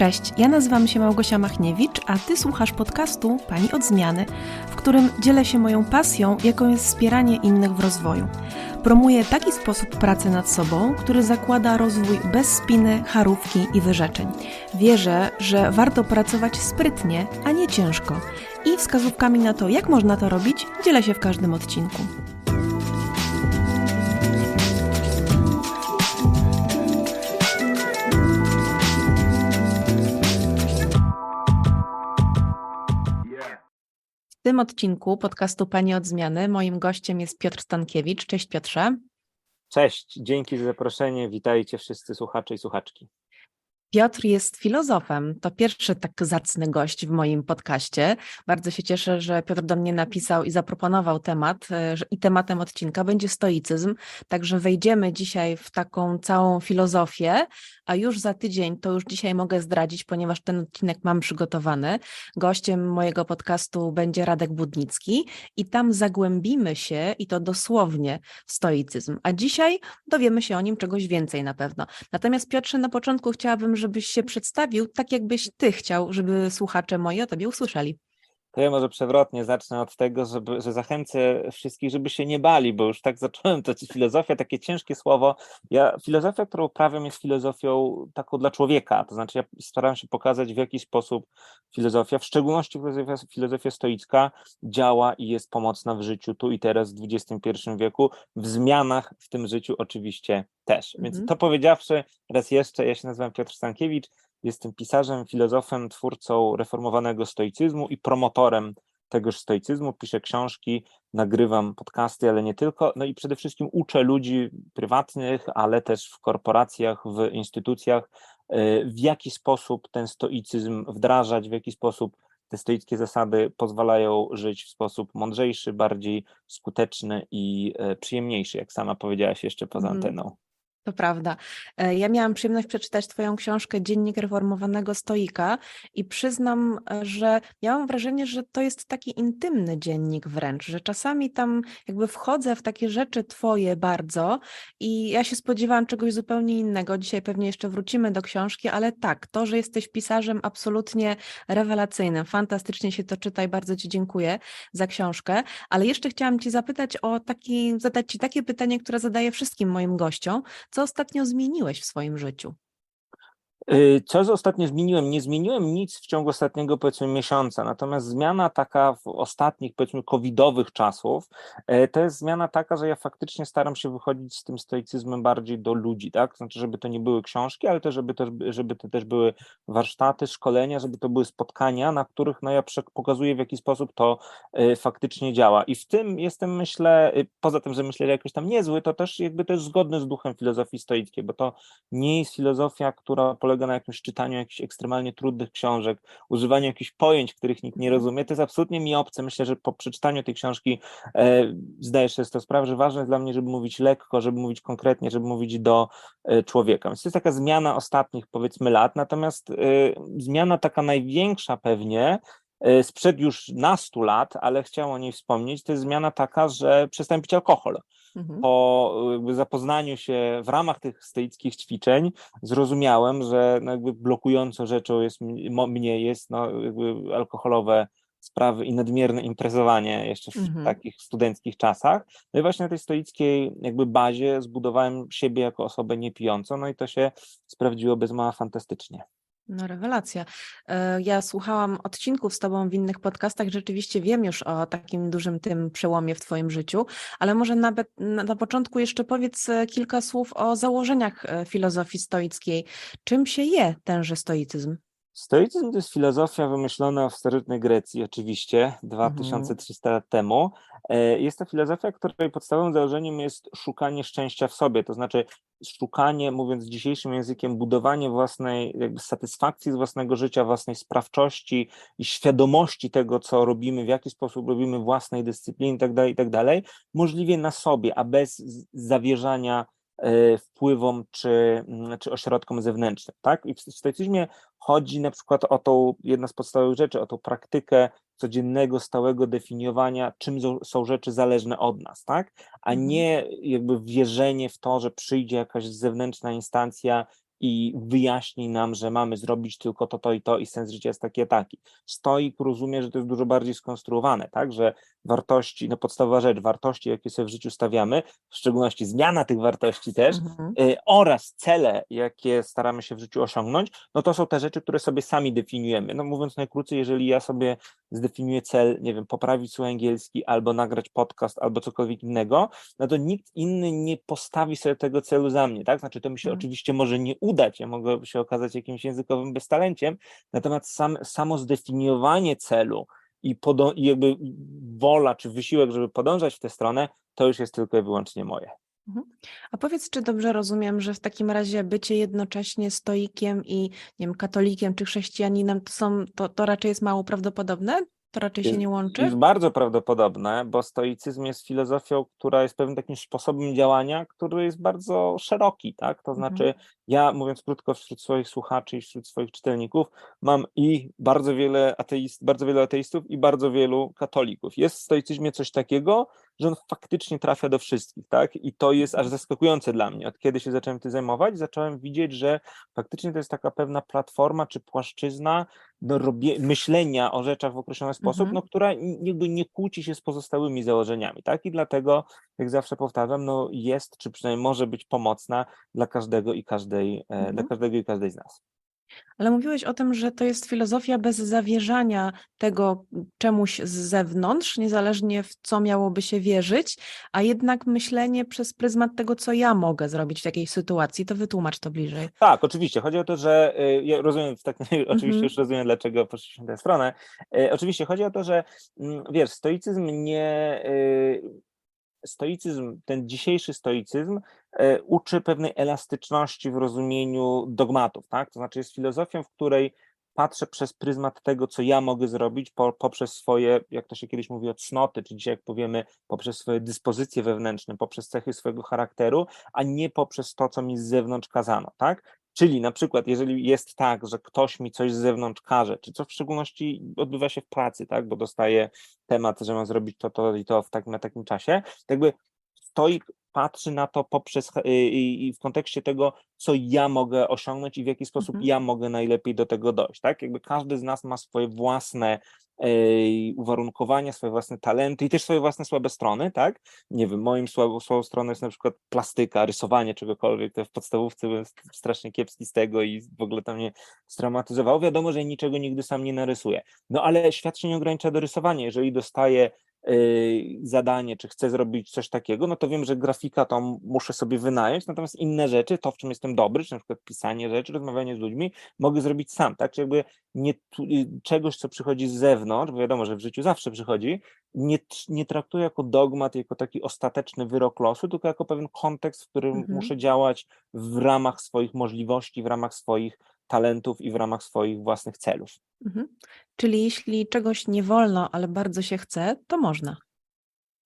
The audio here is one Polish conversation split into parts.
Cześć, ja nazywam się Małgosia Machniewicz, a Ty słuchasz podcastu Pani od Zmiany, w którym dzielę się moją pasją, jaką jest wspieranie innych w rozwoju. Promuję taki sposób pracy nad sobą, który zakłada rozwój bez spiny, charówki i wyrzeczeń. Wierzę, że warto pracować sprytnie, a nie ciężko. I wskazówkami na to, jak można to robić, dzielę się w każdym odcinku. W tym odcinku podcastu Pani od Zmiany moim gościem jest Piotr Stankiewicz. Cześć Piotrze. Cześć, dzięki za zaproszenie. Witajcie wszyscy słuchacze i słuchaczki. Piotr jest filozofem. To pierwszy tak zacny gość w moim podcaście. Bardzo się cieszę, że Piotr do mnie napisał i zaproponował temat. E, I tematem odcinka będzie stoicyzm. Także wejdziemy dzisiaj w taką całą filozofię, a już za tydzień, to już dzisiaj mogę zdradzić, ponieważ ten odcinek mam przygotowany. Gościem mojego podcastu będzie Radek Budnicki i tam zagłębimy się i to dosłownie w stoicyzm. A dzisiaj dowiemy się o nim czegoś więcej na pewno. Natomiast Piotrze, na początku chciałabym, żebyś się przedstawił tak, jakbyś ty chciał, żeby słuchacze moi o tobie usłyszeli. To ja może przewrotnie zacznę od tego, żeby, że zachęcę wszystkich, żeby się nie bali, bo już tak zacząłem, to filozofia, takie ciężkie słowo. Ja, filozofia, którą uprawiam jest filozofią taką dla człowieka, to znaczy ja staram się pokazać w jaki sposób filozofia, w szczególności filozofia, filozofia stoicka działa i jest pomocna w życiu tu i teraz w XXI wieku, w zmianach w tym życiu oczywiście też. Więc mhm. to powiedziawszy, raz jeszcze, ja się nazywam Piotr Stankiewicz, Jestem pisarzem, filozofem, twórcą reformowanego stoicyzmu i promotorem tegoż stoicyzmu. Piszę książki, nagrywam podcasty, ale nie tylko. No i przede wszystkim uczę ludzi prywatnych, ale też w korporacjach, w instytucjach, e, w jaki sposób ten stoicyzm wdrażać, w jaki sposób te stoickie zasady pozwalają żyć w sposób mądrzejszy, bardziej skuteczny i e, przyjemniejszy, jak sama powiedziałaś jeszcze poza mm. anteną. To prawda. E, ja miałam przyjemność przeczytać Twoją książkę Dziennik reformowanego stoika i przyznam, e, że miałam wrażenie, że to jest taki intymny dziennik wręcz, że czasami tam jakby wchodzę w takie rzeczy Twoje bardzo i ja się spodziewałam czegoś zupełnie innego. Dzisiaj pewnie jeszcze wrócimy do książki, ale tak, to, że jesteś pisarzem absolutnie rewelacyjnym, fantastycznie się to czyta i bardzo Ci dziękuję za książkę, ale jeszcze chciałam Ci zapytać o taki, zadać Ci takie pytanie, które zadaję wszystkim moim gościom co ostatnio zmieniłeś w swoim życiu? Y, co ostatnio zmieniłem? Nie zmieniłem nic w ciągu ostatniego powiedzmy miesiąca, natomiast zmiana taka w ostatnich powiedzmy covidowych czasów, e, to jest zmiana taka, że ja faktycznie staram się wychodzić z tym stoicyzmem bardziej do ludzi, tak? Znaczy, żeby to nie były książki, ale też, żeby, też, żeby to też były warsztaty, szkolenia, żeby to były spotkania, na których no ja pokazuję w jaki sposób to e, faktycznie działa. I w tym jestem myślę, y, poza tym, że myślę, że jakoś tam niezły, to też jakby to jest zgodne z duchem filozofii stoickiej, bo to nie jest filozofia, która polega polega na jakimś czytaniu jakichś ekstremalnie trudnych książek, używaniu jakichś pojęć, których nikt nie mhm. rozumie, to jest absolutnie mi obce. Myślę, że po przeczytaniu tej książki e, zdajesz sobie z to sprawę, że ważne jest dla mnie, żeby mówić lekko, żeby mówić konkretnie, żeby mówić do e, człowieka. Więc to jest taka zmiana ostatnich powiedzmy lat, natomiast e, zmiana taka największa pewnie, e, sprzed już nastu lat, ale chciałem o niej wspomnieć, to jest zmiana taka, że przestałem pić alkohol. Mhm. Po zapoznaniu się w ramach tych stoickich ćwiczeń zrozumiałem, że no jakby blokującą rzeczą jest mnie jest no alkoholowe sprawy i nadmierne imprezowanie jeszcze w mhm. takich studenckich czasach. No i właśnie na tej stoickiej jakby bazie zbudowałem siebie jako osobę niepijącą, no i to się sprawdziło bez mała fantastycznie. No, rewelacja. E, ja słuchałam odcinków z Tobą w innych podcastach, rzeczywiście wiem już o takim dużym tym przełomie w Twoim życiu, ale może nawet na, początku jeszcze powiedz e, kilka słów o założeniach e, filozofii stoickiej. Czym się je tenże stoicyzm? Stoicyzm to jest filozofia wymyślona w starożytnej Grecji, oczywiście, 2300 mhm. lat temu. E, jest to filozofia, której podstawowym założeniem jest szukanie szczęścia w sobie, to znaczy szukanie, mówiąc dzisiejszym językiem, budowanie własnej jakby satysfakcji z własnego życia, własnej sprawczości i świadomości tego, co robimy, w jaki sposób robimy, własnej dyscypliny itd., itd., możliwie na sobie, a bez zawierzania wpływom czy, mm, czy ośrodkom zewnętrznym. Tak? I w stoicyzmie chodzi na przykład o tą, jedna z podstawowych rzeczy, o tą praktykę codziennego, stałego definiowania, czym są rzeczy zależne od nas, tak? a mhm. nie jakby wierzenie w to, że przyjdzie jakaś zewnętrzna instancja i wyjaśni nam, że mamy zrobić tylko to, to i to i sens życia jest taki, taki. Stoik rozumie, że to jest dużo bardziej skonstruowane, tak, że wartości, no podstawowa rzecz, wartości, jakie sobie w życiu stawiamy, w szczególności zmiana tych wartości też, Mhm. y, oraz cele, jakie staramy się w życiu osiągnąć, no to są te rzeczy, które sobie sami definiujemy. No mówiąc najkrócej, jeżeli ja sobie zdefiniuję cel, nie wiem, poprawić swój angielski, albo nagrać podcast, albo cokolwiek innego, no to nikt inny nie postawi sobie tego celu za mnie, tak? Znaczy to mi się Mhm. oczywiście może nie udać, ja się okazać jakimś językowym beztalenciem, natomiast sam, samo zdefiniowanie celu i, podo- i jakby wola czy wysiłek, żeby podążać w tę stronę, to już jest tylko i wyłącznie moje. A powiedz, czy dobrze rozumiem, że w takim razie bycie jednocześnie stoikiem i nie wiem, katolikiem czy chrześcijaninem to, są, to, to raczej jest mało prawdopodobne? To raczej się Jest- nie łączy? Jest bardzo prawdopodobne, bo stoicyzm jest filozofią, która jest pewnym takim sposobem działania, który jest bardzo szeroki, tak? To Mhm. znaczy, ja mówiąc krótko, wśród swoich słuchaczy i wśród swoich czytelników mam i bardzo wiele ateist, bardzo wielu ateistów i bardzo wielu katolików. Jest w stoicyzmie coś takiego, że on faktycznie trafia do wszystkich, tak? I to jest aż zaskakujące dla mnie. Od kiedy się zacząłem tym zajmować, zacząłem widzieć, że faktycznie to jest taka pewna platforma czy płaszczyzna no, robie, myślenia o rzeczach w określony sposób, Mhm. no, która jakby nie kłóci się z pozostałymi założeniami, tak? I dlatego, jak zawsze powtarzam, no jest, czy przynajmniej może być pomocna dla każdego i każdej, e, dla Mhm. każdego i każdej z nas. Ale mówiłeś o tym, że to jest filozofia bez zawierzania tego czemuś z zewnątrz, niezależnie w co miałoby się wierzyć, a jednak myślenie przez pryzmat tego, co ja mogę zrobić w jakiejś sytuacji. To wytłumacz to bliżej. Tak, oczywiście. Chodzi o to, że y, ja rozumiem, tak, oczywiście Mhm. już rozumiem, dlaczego poszliśmy w tę stronę. Y, Oczywiście chodzi o to, że mm, wiesz, stoicyzm nie. Stoicyzm, ten dzisiejszy stoicyzm y, uczy pewnej elastyczności w rozumieniu dogmatów, tak? To znaczy jest filozofią, w której patrzę przez pryzmat tego, co ja mogę zrobić po, poprzez swoje, jak to się kiedyś mówi, cnoty, czy dzisiaj jak powiemy, poprzez swoje dyspozycje wewnętrzne, poprzez cechy swojego charakteru, a nie poprzez to, co mi z zewnątrz kazano, tak? Czyli na przykład, jeżeli jest tak, że ktoś mi coś z zewnątrz każe, czy co w szczególności odbywa się w pracy, tak? Bo dostaję temat, że mam zrobić to, to i to w takim, na takim czasie, to jakby stoik patrzy na to poprzez y, i i w kontekście tego, co ja mogę osiągnąć i w jaki sposób Mhm. ja mogę najlepiej do tego dojść, tak? Jakby każdy z nas ma swoje własne uwarunkowania, swoje własne talenty i też swoje własne słabe strony, tak? Nie wiem, moim słabą, słabą stroną jest na przykład plastyka, rysowanie czegokolwiek, to w podstawówce byłem st- strasznie kiepski z tego i w ogóle to mnie straumatyzowało. Wiadomo, że niczego nigdy sam nie narysuję. No ale świat się nie ogranicza do rysowania. Jeżeli dostaję zadanie, czy chcę zrobić coś takiego, no to wiem, że grafika to muszę sobie wynająć, natomiast inne rzeczy, to w czym jestem dobry, czy na przykład pisanie rzeczy, rozmawianie z ludźmi, mogę zrobić sam, tak? Czy jakby nie, y, czegoś, co przychodzi z zewnątrz, bo wiadomo, że w życiu zawsze przychodzi, nie, nie traktuję jako dogmat, jako taki ostateczny wyrok losu, tylko jako pewien kontekst, w którym Mhm. muszę działać w ramach swoich możliwości, w ramach swoich talentów i w ramach swoich własnych celów. Mhm. Czyli jeśli czegoś nie wolno, ale bardzo się chce, to można.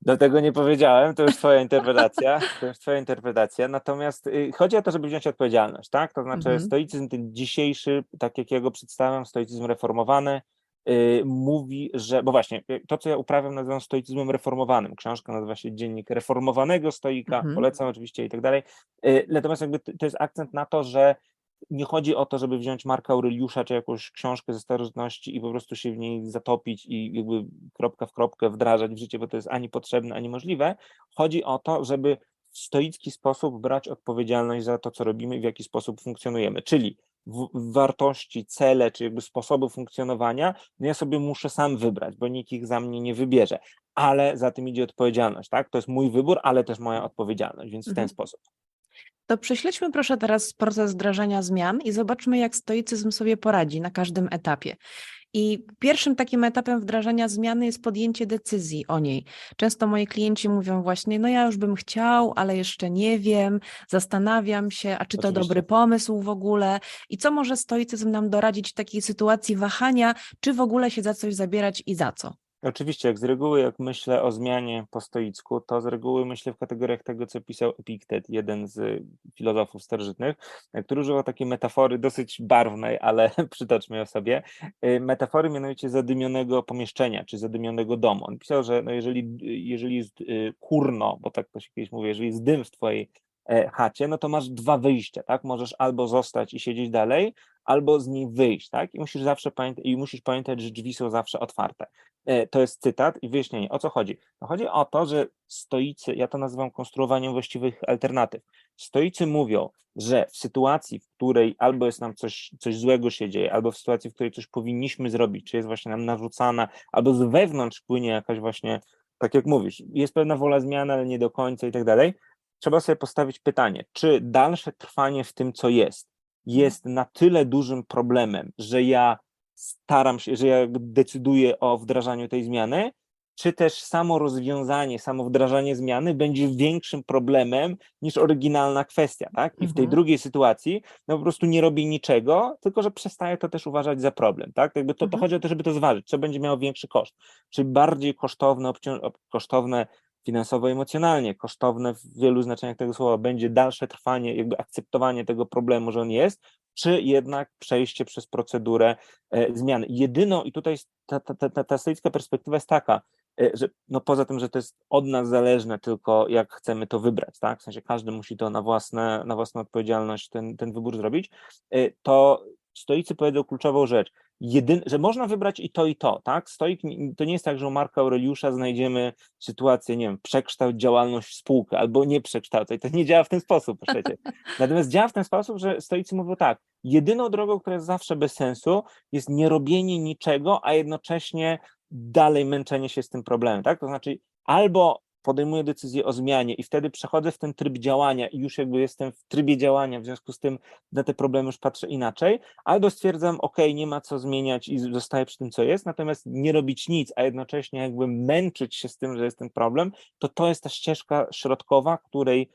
Do tego nie powiedziałem, to już twoja interpretacja, to już twoja interpretacja, natomiast y, chodzi o to, żeby wziąć odpowiedzialność, tak? To znaczy Mhm. stoicyzm ten dzisiejszy, tak jak ja go przedstawiam, stoicyzm reformowany, y, mówi, że, bo właśnie, y, to co ja uprawiam nazywam stoicyzmem reformowanym, książka nazywa się Dziennik Reformowanego Stoika, Mhm. polecam oczywiście i tak dalej, Y, natomiast jakby to jest akcent na to, że nie chodzi o to, żeby wziąć Marka Aureliusza czy jakąś książkę ze starożytności i po prostu się w niej zatopić i jakby kropka w kropkę wdrażać w życie, bo to jest ani potrzebne, ani możliwe. Chodzi o to, żeby w stoicki sposób brać odpowiedzialność za to, co robimy i w jaki sposób funkcjonujemy. Czyli wartości, cele, czy jakby sposoby funkcjonowania, no ja sobie muszę sam wybrać, bo nikt ich za mnie nie wybierze. Ale za tym idzie odpowiedzialność, tak? To jest mój wybór, ale też moja odpowiedzialność, więc w ten Mhm. sposób. To prześledźmy proszę teraz proces wdrażania zmian i zobaczmy, jak stoicyzm sobie poradzi na każdym etapie. I pierwszym takim etapem wdrażania zmiany jest podjęcie decyzji o niej. Często moi klienci mówią właśnie, no ja już bym chciał, ale jeszcze nie wiem, zastanawiam się, a czy to Oczywiście. dobry pomysł w ogóle i co może stoicyzm nam doradzić w takiej sytuacji wahania, czy w ogóle się za coś zabierać i za co? Oczywiście, jak z reguły, jak myślę o zmianie po stoicku, to z reguły myślę w kategoriach tego, co pisał Epiktet, jeden z filozofów starożytnych, który używał takiej metafory dosyć barwnej, ale przytoczmy ją sobie. y, Metafory mianowicie zadymionego pomieszczenia, czy zadymionego domu. On pisał, że no jeżeli, jeżeli jest y, kurno, bo tak to się kiedyś mówi, jeżeli jest dym w twojej chacie, no to masz dwa wyjścia, tak? Możesz albo zostać i siedzieć dalej, albo z niej wyjść, tak? I musisz zawsze pamiętać, i musisz pamiętać, że drzwi są zawsze otwarte. E, To jest cytat i wyjaśnienie. O co chodzi? No chodzi o to, że stoicy, ja to nazywam konstruowaniem właściwych alternatyw. Stoicy mówią, że w sytuacji, w której albo jest nam coś, coś złego się dzieje, albo w sytuacji, w której coś powinniśmy zrobić, czy jest właśnie nam narzucana, albo z wewnątrz płynie jakaś właśnie, tak jak mówisz, jest pewna wola zmiany, ale nie do końca i tak dalej, trzeba sobie postawić pytanie, czy dalsze trwanie w tym, co jest, jest na tyle dużym problemem, że ja staram się, że ja decyduję o wdrażaniu tej zmiany, czy też samo rozwiązanie, samo wdrażanie zmiany będzie większym problemem niż oryginalna kwestia, tak? I w tej Mhm. drugiej sytuacji no po prostu nie robię niczego, tylko że przestaję to też uważać za problem, tak? Jakby to, to Mhm. chodzi o to, żeby to zważyć, co będzie miało większy koszt. Czy bardziej kosztowne, kosztowne finansowo, emocjonalnie, kosztowne w wielu znaczeniach tego słowa będzie dalsze trwanie, jakby akceptowanie tego problemu, że on jest, czy jednak przejście przez procedurę e, zmiany. Jedyną, i tutaj ta, ta, ta, ta stoicka perspektywa jest taka, e, że no poza tym, że to jest od nas zależne tylko jak chcemy to wybrać, tak? W sensie każdy musi to na, własne, na własną odpowiedzialność ten, ten wybór zrobić, e, to stoicy powiedzą kluczową rzecz, jedyn, że można wybrać i to i to, tak? Stoik to nie jest tak, że u Marka Aureliusza znajdziemy sytuację, nie wiem, przekształć działalność spółkę albo nie przekształcaj. To nie działa w ten sposób, proszę Natomiast działa w ten sposób, że stoicy mówią tak, jedyną drogą, która jest zawsze bez sensu, jest nie robienie niczego, a jednocześnie dalej męczenie się z tym problemem, tak? To znaczy albo podejmuję decyzję o zmianie i wtedy przechodzę w ten tryb działania i już jakby jestem w trybie działania, w związku z tym na te problemy już patrzę inaczej, albo stwierdzam, ok, nie ma co zmieniać i zostaję przy tym, co jest, natomiast nie robić nic, a jednocześnie jakby męczyć się z tym, że jest ten problem, to to jest ta ścieżka środkowa, której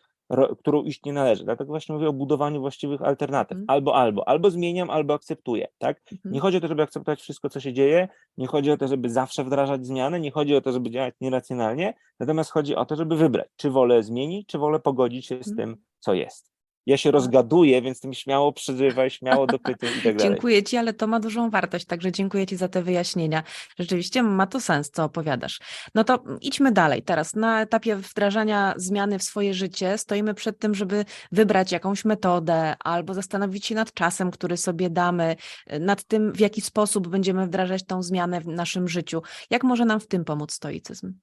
którą iść nie należy. Dlatego właśnie mówię o budowaniu właściwych alternatyw. Mhm. Albo, albo. Albo zmieniam, albo akceptuję, tak? Mhm. Nie chodzi o to, żeby akceptować wszystko, co się dzieje, nie chodzi o to, żeby zawsze wdrażać zmiany, nie chodzi o to, żeby działać nieracjonalnie, natomiast chodzi o to, żeby wybrać, czy wolę zmienić, czy wolę pogodzić się z Mhm. tym, co jest. Ja się rozgaduję, więc tym śmiało przyzywaj, śmiało dopytuj i tak dalej. Dziękuję Ci, ale to ma dużą wartość, także dziękuję Ci za te wyjaśnienia. Rzeczywiście ma to sens, co opowiadasz. No to idźmy dalej. Teraz na etapie wdrażania zmiany w swoje życie stoimy przed tym, żeby wybrać jakąś metodę albo zastanowić się nad czasem, który sobie damy, nad tym, w jaki sposób będziemy wdrażać tą zmianę w naszym życiu. Jak może nam w tym pomóc stoicyzm?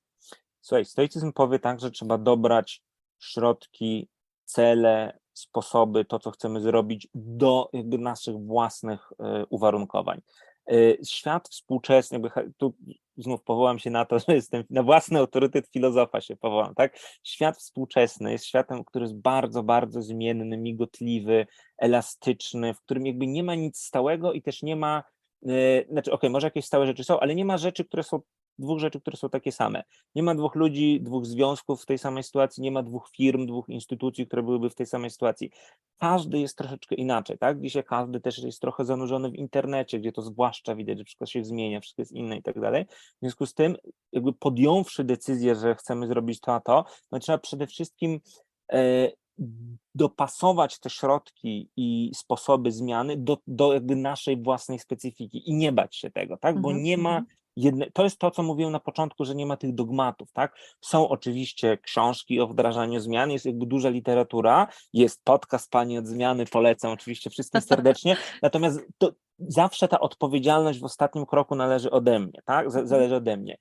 Słuchaj, stoicyzm powie tak, że trzeba dobrać środki, cele, sposoby, to co chcemy zrobić do jakby naszych własnych e, uwarunkowań. E, Świat współczesny, tu znów powołam się na to, że jestem na własny autorytet filozofa się powołam, tak? Świat współczesny jest światem, który jest bardzo, bardzo zmienny, migotliwy, elastyczny, w którym jakby nie ma nic stałego i też nie ma, e, znaczy okej, może jakieś stałe rzeczy są, ale nie ma rzeczy, które są dwóch rzeczy, które są takie same. Nie ma dwóch ludzi, dwóch związków w tej samej sytuacji, nie ma dwóch firm, dwóch instytucji, które byłyby w tej samej sytuacji. Każdy jest troszeczkę inaczej, tak? Dzisiaj każdy też jest trochę zanurzony w internecie, gdzie to zwłaszcza widać, że wszystko się zmienia, wszystko jest inne i tak dalej. W związku z tym, jakby podjąwszy decyzję, że chcemy zrobić to a to, no trzeba przede wszystkim e, dopasować te środki i sposoby zmiany do, do jakby naszej własnej specyfiki i nie bać się tego, tak? Bo Mhm, nie ma mhm. Jedne, to jest to, co mówiłem na początku, że nie ma tych dogmatów, tak? Są oczywiście książki o wdrażaniu zmian, jest jakby duża literatura, jest podcast Pani od Zmiany, polecam oczywiście wszystkim serdecznie, natomiast to zawsze ta odpowiedzialność w ostatnim kroku należy ode mnie, tak? Z- Zależy ode mnie.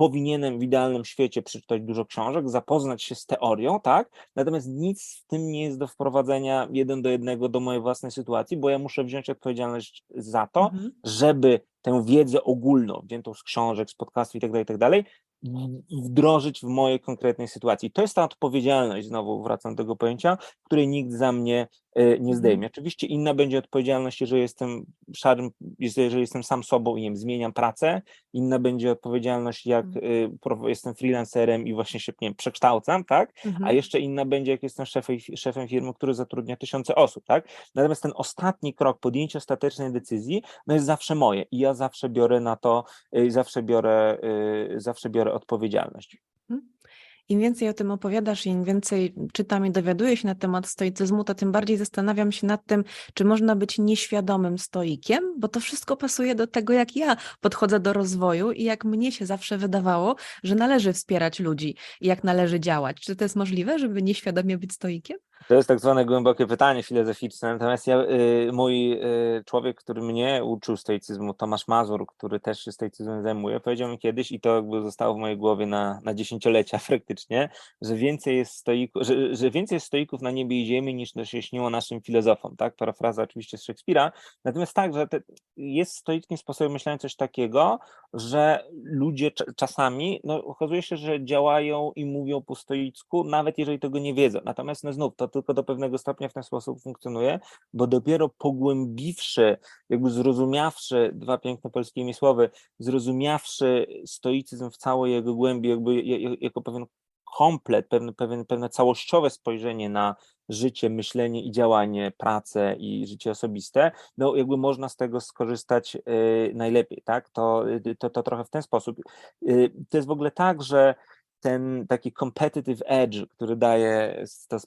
Powinienem w idealnym świecie przeczytać dużo książek, zapoznać się z teorią, tak? Natomiast nic w tym nie jest do wprowadzenia jeden do jednego do mojej własnej sytuacji, bo ja muszę wziąć odpowiedzialność za to, Mhm. żeby tę wiedzę ogólną, wziętą z książek, z podcastów i tak dalej, i tak wdrożyć w mojej konkretnej sytuacji. To jest ta odpowiedzialność, znowu wracam do tego pojęcia, której nikt za mnie nie Mhm. zdejmie. Oczywiście inna będzie odpowiedzialność, jeżeli jestem szarym, jeżeli jestem sam sobą i nie wiem, zmieniam pracę, inna będzie odpowiedzialność, jak Mhm. e, jestem freelancerem i właśnie się nie wiem, przekształcam, tak? A Mhm. jeszcze inna będzie, jak jestem szefem, szefem firmy, który zatrudnia tysiące osób, tak? Natomiast ten ostatni krok, podjęcie ostatecznej decyzji, no jest zawsze moje i ja zawsze biorę na to, y, zawsze biorę, zawsze biorę odpowiedzialność. Im więcej o tym opowiadasz, im więcej czytam i dowiaduję się na temat stoicyzmu, to tym bardziej zastanawiam się nad tym, czy można być nieświadomym stoikiem, bo to wszystko pasuje do tego, jak ja podchodzę do rozwoju i jak mnie się zawsze wydawało, że należy wspierać ludzi i jak należy działać. Czy to jest możliwe, żeby nieświadomie być stoikiem? To jest tak zwane głębokie pytanie filozoficzne, natomiast ja, y, mój y, człowiek, który mnie uczył stoicyzmu, Tomasz Mazur, który też się stoicyzmem zajmuje, powiedział mi kiedyś, i to jakby zostało w mojej głowie na, na dziesięciolecia praktycznie, że więcej jest stoików, że, że więcej jest stoików na niebie i ziemi niż to się śniło naszym filozofom, tak? Parafraza oczywiście z Szekspira. Natomiast tak, że te, jest stoickim sposobem myślenia coś takiego, że ludzie czasami, no okazuje się, że działają i mówią po stoicku, nawet jeżeli tego nie wiedzą. Natomiast no znów, to tylko do pewnego stopnia w ten sposób funkcjonuje, bo dopiero pogłębiwszy, jakby zrozumiawszy, dwa piękne polskie słowy, zrozumiawszy stoicyzm w całej jego głębi, jakby jako pewien komplet, pewne, pewne, pewne całościowe spojrzenie na życie, myślenie i działanie, pracę i życie osobiste, no jakby można z tego skorzystać y, najlepiej, tak? To, y, to, to trochę w ten sposób. Y, to jest w ogóle tak, że ten taki competitive edge, który daje to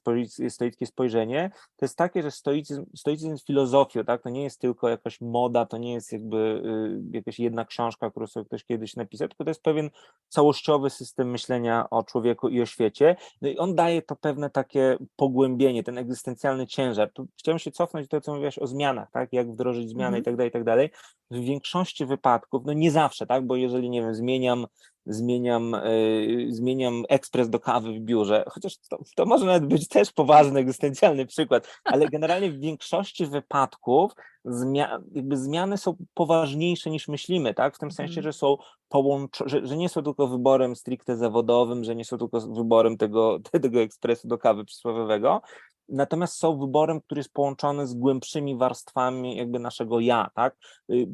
stoickie spojrzenie, to jest takie, że stoicyzm, stoicyzm jest filozofią, tak? To nie jest tylko jakaś moda, to nie jest jakby y, jakaś jedna książka, którą sobie ktoś kiedyś napisał, tylko to jest pewien całościowy system myślenia o człowieku i o świecie. No i on daje to pewne takie pogłębienie, ten egzystencjalny ciężar. Tu chciałem się cofnąć do tego, co mówiłaś o zmianach, tak? Jak wdrożyć zmiany mm i tak dalej, i tak dalej. W większości wypadków, no nie zawsze, tak? Bo jeżeli, nie wiem, zmieniam zmieniam, yy, zmieniam ekspres do kawy w biurze, chociaż to, to może nawet być też poważny, egzystencjalny przykład, ale generalnie w większości wypadków zmia jakby zmiany są poważniejsze niż myślimy, tak? W tym sensie, mhm. że są połączone, że, że, nie są tylko wyborem stricte zawodowym, że nie są tylko wyborem tego, tego ekspresu do kawy przysłowiowego, natomiast są wyborem, który jest połączony z głębszymi warstwami jakby naszego ja, tak? Y,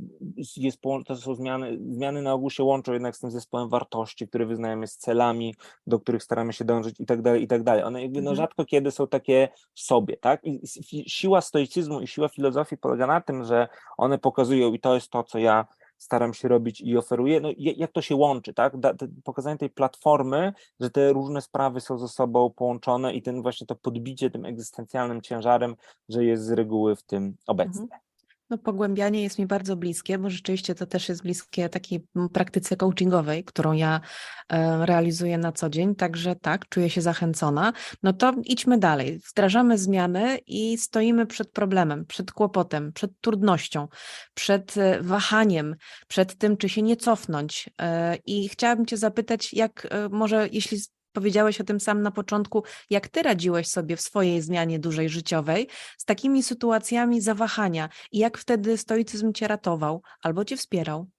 jest, to są zmiany, zmiany na ogół się łączą jednak z tym zespołem wartości, które wyznajemy z celami, do których staramy się dążyć i tak dalej, i tak dalej. One jakby no mhm. rzadko kiedy są takie w sobie, tak? I siła stoicyzmu i siła filozofii polega na tym, że one pokazują i to jest to, co ja staram się robić i oferuję. No, jak to się łączy, tak? Pokazanie tej platformy, że te różne sprawy są ze sobą połączone i ten właśnie to podbicie tym egzystencjalnym ciężarem, że jest z reguły w tym obecne. Mhm. No, pogłębianie jest mi bardzo bliskie, bo rzeczywiście to też jest bliskie takiej praktyce coachingowej, którą ja e, realizuję na co dzień, także tak, czuję się zachęcona. No to idźmy dalej. Wdrażamy zmiany i stoimy przed problemem, przed kłopotem, przed trudnością, przed e, wahaniem, przed tym, czy się nie cofnąć. E, I chciałabym Cię zapytać, jak może, jeśli powiedziałeś o tym sam na początku, jak ty radziłeś sobie w swojej zmianie dużej życiowej z takimi sytuacjami zawahania i jak wtedy stoicyzm cię ratował albo cię wspierał?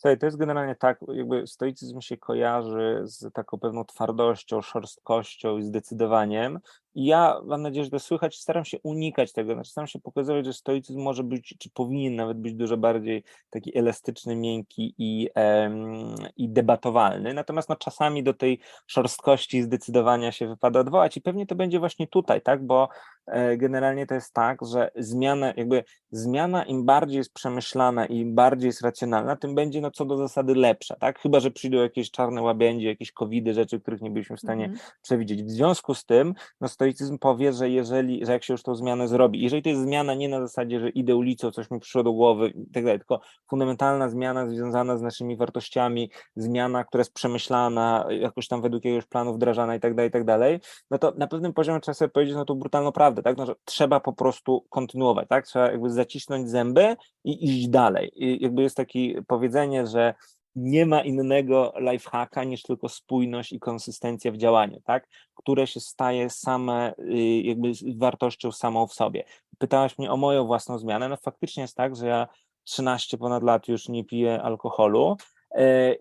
Słuchaj, to jest generalnie tak, jakby stoicyzm się kojarzy z taką pewną twardością, szorstkością i zdecydowaniem. I ja mam nadzieję, że to słychać, staram się unikać tego, znaczy staram się pokazywać, że stoicyzm może być, czy powinien nawet być dużo bardziej taki elastyczny, miękki i, em, i debatowalny. Natomiast no, czasami do tej szorstkości i zdecydowania się wypada odwołać i pewnie to będzie właśnie tutaj, tak, bo e, generalnie to jest tak, że zmiana, jakby zmiana im bardziej jest przemyślana i im bardziej jest racjonalna, tym będzie no co do zasady lepsza, tak? Chyba, że przyjdą jakieś czarne łabędzie, jakieś covidy, rzeczy, których nie byliśmy w stanie mm. przewidzieć. W związku z tym, no stoicyzm powie, że jeżeli, że jak się już tą zmianę zrobi, jeżeli to jest zmiana nie na zasadzie, że idę ulicą, coś mi przyszło do głowy i tak dalej, tylko fundamentalna zmiana związana z naszymi wartościami, zmiana, która jest przemyślana, jakoś tam według jakiegoś planu wdrażana i tak dalej, i tak dalej, no to na pewnym poziomie trzeba sobie powiedzieć no tą brutalną prawdę, tak? No, że trzeba po prostu kontynuować, tak? Trzeba jakby zacisnąć zęby i iść dalej. I jakby jest takie powiedzenie, że nie ma innego lifehacka niż tylko spójność i konsystencja w działaniu, tak? które się staje same y, jakby wartością samą w sobie. Pytałaś mnie o moją własną zmianę. No faktycznie jest tak, że ja 13 ponad lat już nie piję alkoholu,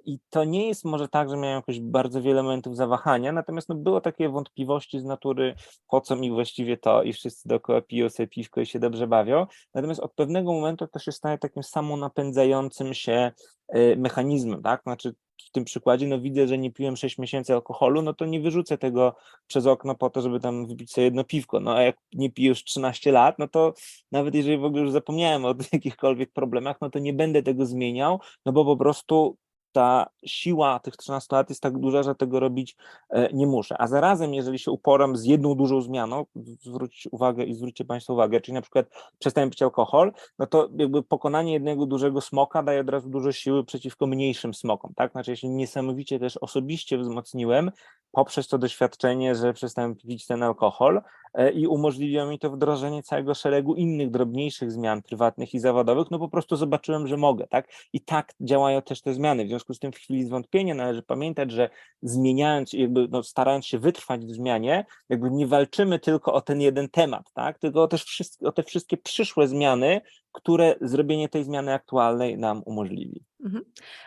I to nie jest może tak, że miałem jakoś bardzo wiele momentów zawahania, natomiast no, było takie wątpliwości z natury, po co mi właściwie to i wszyscy dookoła piją sobie piwko i się dobrze bawią. Natomiast od pewnego momentu to się staje takim samonapędzającym się e, mechanizmem, tak? Znaczy w tym przykładzie, no widzę, że nie piłem 6 miesięcy alkoholu, no to nie wyrzucę tego przez okno po to, żeby tam wypić sobie jedno piwko. No a jak nie piję już 13 lat, no to nawet jeżeli w ogóle już zapomniałem o jakichkolwiek problemach, no to nie będę tego zmieniał, no bo po prostu ta siła tych 13 lat jest tak duża, że tego robić e, nie muszę. A zarazem, jeżeli się uporam z jedną dużą zmianą, zwróćcie uwagę i zwróćcie Państwo uwagę, czyli na przykład przestałem pić alkohol, no to jakby pokonanie jednego dużego smoka daje od razu dużo siły przeciwko mniejszym smokom, tak? Znaczy się niesamowicie też osobiście wzmocniłem poprzez to doświadczenie, że przestałem pić ten alkohol i umożliwia mi to wdrożenie całego szeregu innych, drobniejszych zmian prywatnych i zawodowych, no po prostu zobaczyłem, że mogę, tak? I tak działają też te zmiany. W związku z tym w chwili zwątpienia należy pamiętać, że zmieniając, jakby no, starając się wytrwać w zmianie, jakby nie walczymy tylko o ten jeden temat, tak? Tylko też wszystkie, o te wszystkie przyszłe zmiany, które zrobienie tej zmiany aktualnej nam umożliwi. Mhm.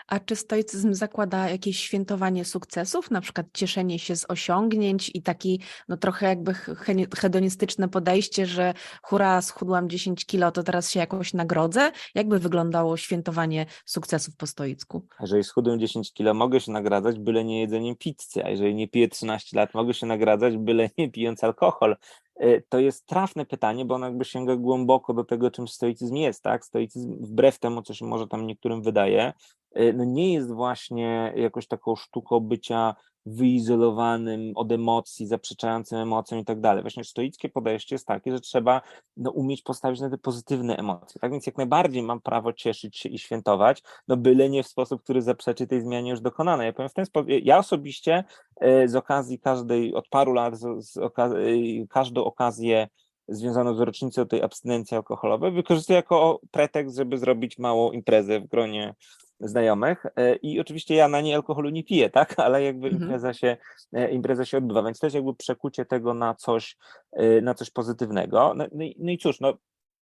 A czy stoicyzm zakłada jakieś świętowanie sukcesów, na przykład cieszenie się z osiągnięć i taki no trochę jakby he- hedonistyczne podejście, że hura, schudłam 10 kilo, to teraz się jakoś nagrodzę? Jakby wyglądało świętowanie sukcesów po stoicku? Jeżeli schudłem 10 kilo, mogę się nagradzać, byle nie jedzeniem pizzy, a jeżeli nie piję 13 lat, mogę się nagradzać, byle nie pijąc alkohol. E, To jest trafne pytanie, bo ono jakby sięga głęboko do tego, czym stoicyzm jest, tak? Stoicyzm, wbrew temu, co się może tam niektórym wydaje, no nie jest właśnie jakoś taką sztuką bycia wyizolowanym od emocji, zaprzeczającym emocjom i tak dalej. Właśnie stoickie podejście jest takie, że trzeba no, umieć postawić na te pozytywne emocje. Tak więc jak najbardziej mam prawo cieszyć się i świętować, no byle nie w sposób, który zaprzeczy tej zmianie już dokonanej. Ja powiem w ten sposób, ja osobiście e, z okazji każdej, od paru lat, z, z oka- e, każdą okazję związaną z rocznicą tej abstynencji alkoholowej wykorzystuję jako pretekst, żeby zrobić małą imprezę w gronie znajomych E, i oczywiście ja na niej alkoholu nie piję, tak, ale jakby Mhm. impreza się, e, impreza się odbywa, więc to jest jakby przekucie tego na coś, e, na coś pozytywnego. No, no, i, no i cóż, no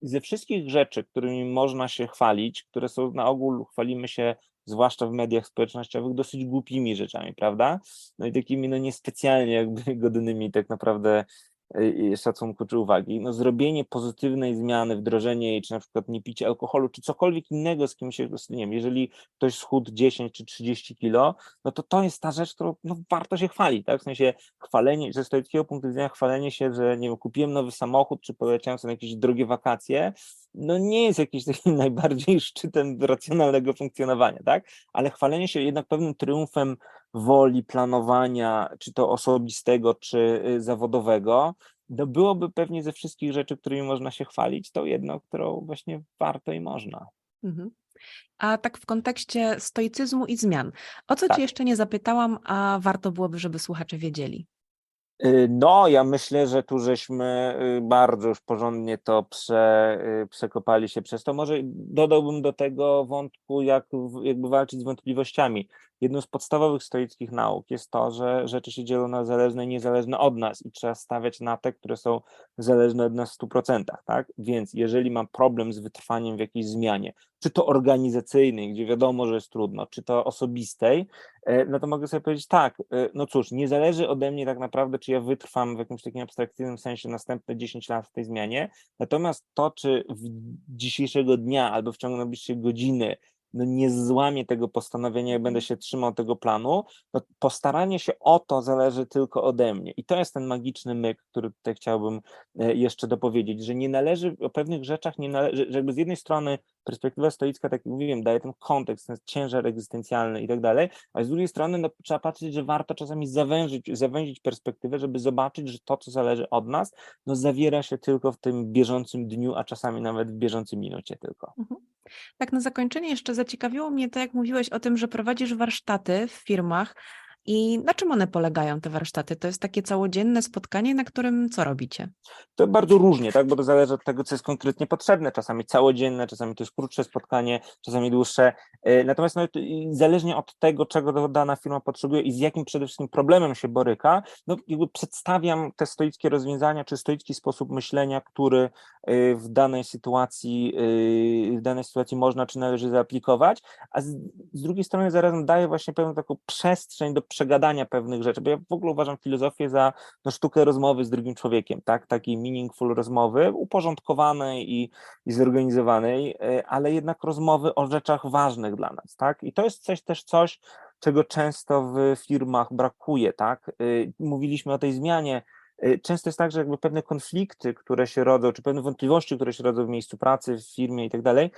ze wszystkich rzeczy, którymi można się chwalić, które są na ogół, chwalimy się zwłaszcza w mediach społecznościowych, dosyć głupimi rzeczami, prawda? No i takimi no niespecjalnie jakby godnymi tak naprawdę szacunku czy uwagi. No zrobienie pozytywnej zmiany, wdrożenie jej, czy na przykład nie picie alkoholu, czy cokolwiek innego, z kim się, nie wiem, jeżeli ktoś schudł 10 czy 30 kilo, no to to jest ta rzecz, którą no, warto się chwalić, tak? W sensie chwalenie, ze stoickiego punktu widzenia chwalenie się, że nie wiem, kupiłem nowy samochód, czy poleciałem sobie na jakieś drogie wakacje, no nie jest jakimś takim najbardziej szczytem racjonalnego funkcjonowania, tak? Ale chwalenie się jednak pewnym triumfem woli, planowania, czy to osobistego, czy y, zawodowego, no byłoby pewnie ze wszystkich rzeczy, którymi można się chwalić, to jedno, którą właśnie warto i można. Mhm. A tak w kontekście stoicyzmu i zmian, o co Tak. Cię jeszcze nie zapytałam, a warto byłoby, żeby słuchacze wiedzieli? Y, No, ja myślę, że tu żeśmy y, bardzo już porządnie to prze, przekopali się przez to. Może dodałbym do tego wątku, jak jakby walczyć z wątpliwościami. Jedną z podstawowych stoickich nauk jest to, że rzeczy się dzielą na zależne i niezależne od nas i trzeba stawiać na te, które są zależne od nas w 100%, tak? Więc jeżeli mam problem z wytrwaniem w jakiejś zmianie, czy to organizacyjnej, gdzie wiadomo, że jest trudno, czy to osobistej, e, no to mogę sobie powiedzieć tak, e, no cóż, nie zależy ode mnie tak naprawdę, czy ja wytrwam w jakimś takim abstrakcyjnym sensie następne 10 lat w tej zmianie, natomiast to, czy dzisiejszego dnia albo w ciągu najbliższej godziny no nie złamię tego postanowienia i będę się trzymał tego planu, no postaranie się o to zależy tylko ode mnie. I to jest ten magiczny myk, który tutaj chciałbym e, jeszcze dopowiedzieć, że nie należy o pewnych rzeczach, nie należy, że jakby z jednej strony perspektywa stoicka, tak jak mówiłem, daje ten kontekst, ten ciężar egzystencjalny i tak dalej, a z drugiej strony no, trzeba patrzeć, że warto czasami zawężyć, zawęzić perspektywę, żeby zobaczyć, że to, co zależy od nas, no zawiera się tylko w tym bieżącym dniu, a czasami nawet w bieżącej minucie tylko. Mhm. Tak, na zakończenie jeszcze zaciekawiło mnie to, jak mówiłeś o tym, że prowadzisz warsztaty w firmach i na czym one polegają, te warsztaty? To jest takie całodzienne spotkanie, na którym co robicie? To bardzo różnie, tak, bo to zależy od tego, co jest konkretnie potrzebne. Czasami całodzienne, czasami to jest krótsze spotkanie, czasami dłuższe. E, Natomiast no, zależnie od tego, czego dana firma potrzebuje i z jakim przede wszystkim problemem się boryka, no jakby przedstawiam te stoickie rozwiązania, czy stoicki sposób myślenia, który e, w danej sytuacji, e, w danej sytuacji można czy należy zaaplikować, a z, z drugiej strony zarazem daje właśnie pewną taką przestrzeń do przegadania pewnych rzeczy, bo ja w ogóle uważam filozofię za no, sztukę rozmowy z drugim człowiekiem, tak, takiej meaningful rozmowy, uporządkowanej i, i zorganizowanej, e, ale jednak rozmowy o rzeczach ważnych dla nas, tak, i to jest coś, też coś, czego często w firmach brakuje, tak, Y, mówiliśmy o tej zmianie, y, Często jest tak, że jakby pewne konflikty, które się rodzą, czy pewne wątpliwości, które się rodzą w miejscu pracy, w firmie i tak dalej,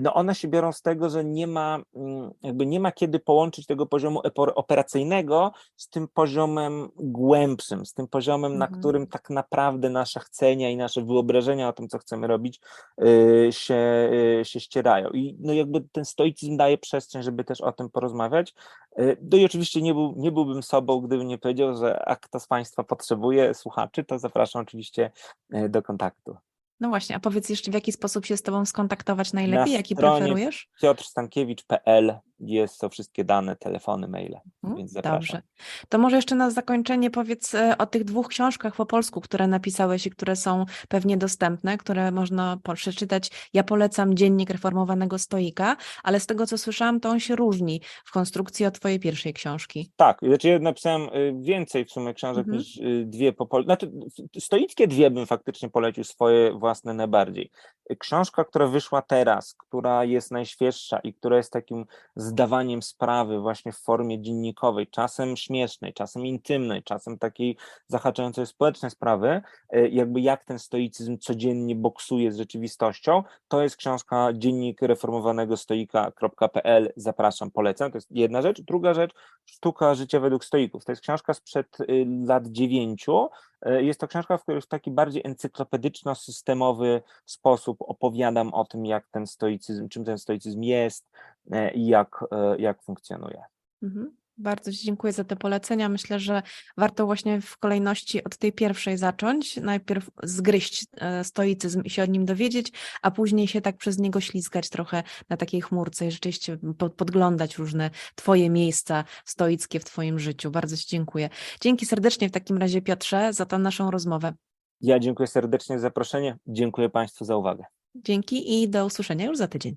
no one się biorą z tego, że nie ma, mm, jakby nie ma kiedy połączyć tego poziomu operacyjnego z tym poziomem głębszym, z tym poziomem, na Mhm. którym tak naprawdę nasze chcenia i nasze wyobrażenia o tym, co chcemy robić, y, się, y, się ścierają. I no jakby ten stoicyzm daje przestrzeń, żeby też o tym porozmawiać. Y, No i oczywiście nie, był, nie byłbym sobą, gdybym nie powiedział, że jak kto z Państwa potrzebuje słuchaczy, to zapraszam oczywiście y, do kontaktu. No właśnie, a powiedz jeszcze, w jaki sposób się z Tobą skontaktować najlepiej, jaki stronie preferujesz? piotrstankiewicz.pl jest to wszystkie dane, telefony, maile, Mhm, więc zapraszam. Dobrze. To może jeszcze na zakończenie powiedz e, o tych dwóch książkach po polsku, które napisałeś i które są pewnie dostępne, które można przeczytać. Ja polecam Dziennik Reformowanego Stoika, ale z tego, co słyszałam, to on się różni w konstrukcji od Twojej pierwszej książki. Tak, znaczy ja napisałem y, więcej w sumie książek Mhm. niż y, dwie po polsku. Znaczy, stoickie dwie bym faktycznie polecił, swoje własne najbardziej. Książka, która wyszła teraz, która jest najświeższa i która jest takim zdawaniem sprawy właśnie w formie dziennikowej, czasem śmiesznej, czasem intymnej, czasem takiej zahaczającej społeczne sprawy, y, jakby jak ten stoicyzm codziennie boksuje z rzeczywistością, to jest książka dziennik reformowanego stoika.pl, zapraszam, polecam, to jest jedna rzecz. Druga rzecz, Sztuka życia według stoików. To jest książka sprzed y, lat dziewięciu. Y, Jest to książka, w której w taki bardziej encyklopedyczno-systemowy sposób opowiadam o tym, jak ten stoicyzm, czym ten stoicyzm jest e, i jak, e, jak funkcjonuje. Mhm. Bardzo Ci dziękuję za te polecenia. Myślę, że warto właśnie w kolejności od tej pierwszej zacząć. Najpierw zgryźć e, stoicyzm i się o nim dowiedzieć, a później się tak przez niego ślizgać trochę na takiej chmurce i rzeczywiście po- podglądać różne Twoje miejsca stoickie w Twoim życiu. Bardzo Ci dziękuję. Dzięki serdecznie w takim razie, Piotrze, za tę naszą rozmowę. Ja dziękuję serdecznie za zaproszenie. Dziękuję Państwu za uwagę. Dzięki i do usłyszenia już za tydzień.